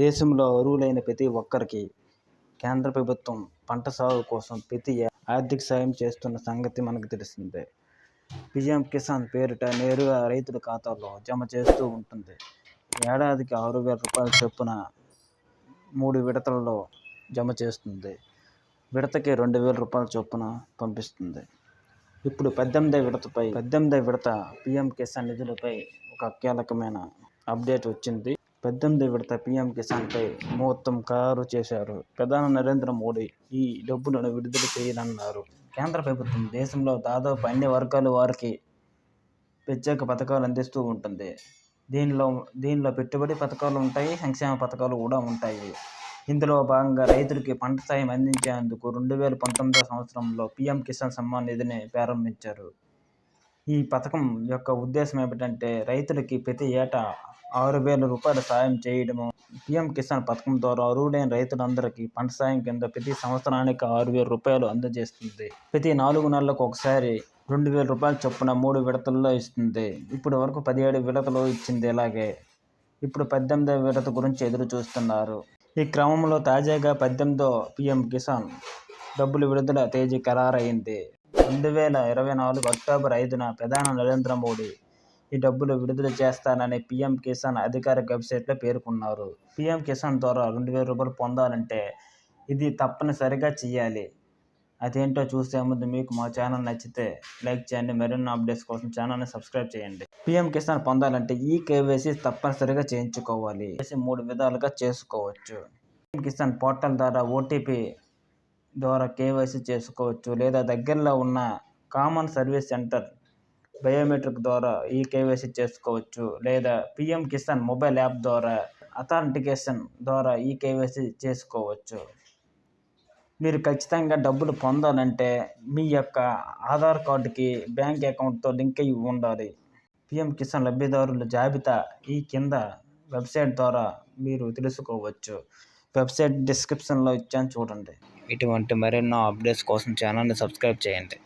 దేశంలో అరువులైన ప్రతి ఒక్కరికి కేంద్ర ప్రభుత్వం పంట సాగు కోసం ప్రతి ఆర్థిక సాయం చేస్తున్న సంగతి మనకు తెలిసిందే. పిఎం కిసాన్ పేరిట నేరుగా రైతుల ఖాతాలో జమ చేస్తూ ఉంటుంది. ఏడాదికి ఆరు వేల రూపాయల చొప్పున మూడు విడతలలో జమ చేస్తుంది. విడతకి రెండు వేల రూపాయల చొప్పున పంపిస్తుంది. ఇప్పుడు పద్దెనిమిదో విడతపై పద్దెనిమిదో విడత పీఎం కిసాన్ నిధులపై ఒక కీలకమైన అప్డేట్ వచ్చింది. పద్దెనిమిదో విడత పీఎం కిసాన్పై ముహూర్తం ఖరారు చేశారు. ప్రధాని నరేంద్ర మోడీ ఈ డబ్బులను విడుదల చేయనున్నారు. కేంద్ర ప్రభుత్వం దేశంలో దాదాపు అన్ని వర్గాల వారికి ప్రత్యేక పథకాలు అందిస్తూ ఉంటుంది. దీనిలో దీనిలో పెట్టుబడి పథకాలు ఉంటాయి. సంక్షేమ పథకాలు కూడా ఉంటాయి. ఇందులో భాగంగా రైతులకి పంట సాయం అందించేందుకు రెండు వేల పంతొమ్మిదో సంవత్సరంలో పీఎం కిసాన్ సమ్మాన్ నిధిని ప్రారంభించారు. ఈ పథకం యొక్క ఉద్దేశం ఏమిటంటే రైతులకి ప్రతి ఏటా ఆరు వేల రూపాయలు సాయం చేయడము. పీఎం కిసాన్ పథకం ద్వారా అర్హులైన రైతులందరికీ పంట సాయం కింద ప్రతి సంవత్సరానికి ఆరు వేల రూపాయలు అందజేస్తుంది. ప్రతి నాలుగు నెలలకు ఒకసారి రెండు వేల రూపాయల చొప్పున మూడు విడతల్లో ఇస్తుంది. ఇప్పటి వరకు పదిహేడు విడతలు ఇచ్చింది ఇలాగే. ఇప్పుడు పద్దెనిమిదో విడత గురించి ఎదురు చూస్తున్నారు. ఈ క్రమంలో తాజాగా పద్దెనిమిదో పీఎం కిసాన్ డబ్బులు విడుదల తేదీ ఖరారైంది రెండు వేల ఇరవై నాలుగు అక్టోబర్ ఐదున ప్రధాని నరేంద్ర మోడీ ఈ డబ్బులు విడుదల చేస్తానని పీఎం కిసాన్ అధికారిక వెబ్సైట్లో పేర్కొన్నారు. పీఎం కిసాన్ ద్వారా రెండు వేల రూపాయలు పొందాలంటే ఇది తప్పనిసరిగా చేయాలి అదేంటో చూసే ముందు మీకు మా ఛానల్ నచ్చితే లైక్ చేయండి. మరిన్ని అప్డేట్స్ కోసం ఛానల్ని సబ్స్క్రైబ్ చేయండి. పీఎం కిసాన్ పొందాలంటే ఈ కేవైసీ తప్పనిసరిగా చేయించుకోవాలి. మూడు విధాలుగా చేసుకోవచ్చు. పీఎం కిసాన్ పోర్టల్ ద్వారా ఓటీపీ ద్వారా కేవైసీ చేసుకోవచ్చు. లేదా దగ్గరలో ఉన్న కామన్ సర్వీస్ సెంటర్ బయోమెట్రిక్ ద్వారా ఈ కేవైసీ చేసుకోవచ్చు. లేదా పీఎం కిసాన్ మొబైల్ యాప్ ద్వారా అథాంటికేషన్ ద్వారా ఈ కేవైసీ చేసుకోవచ్చు. మీరు ఖచ్చితంగా డబ్బులు పొందాలంటే మీ యొక్క ఆధార్ కార్డుకి బ్యాంక్ అకౌంట్తో లింక్ అయి ఉండాలి. పీఎం కిసాన్ లబ్ధిదారుల జాబితా ఈ కింద వెబ్సైట్ ద్వారా మీరు తెలుసుకోవచ్చు. వెబ్సైట్ డిస్క్రిప్షన్లో ఇచ్చాను చూడండి. ఇటువంటి మరెన్నో అప్డేట్స్ కోసం ఛానల్ని సబ్స్క్రైబ్ చేయండి.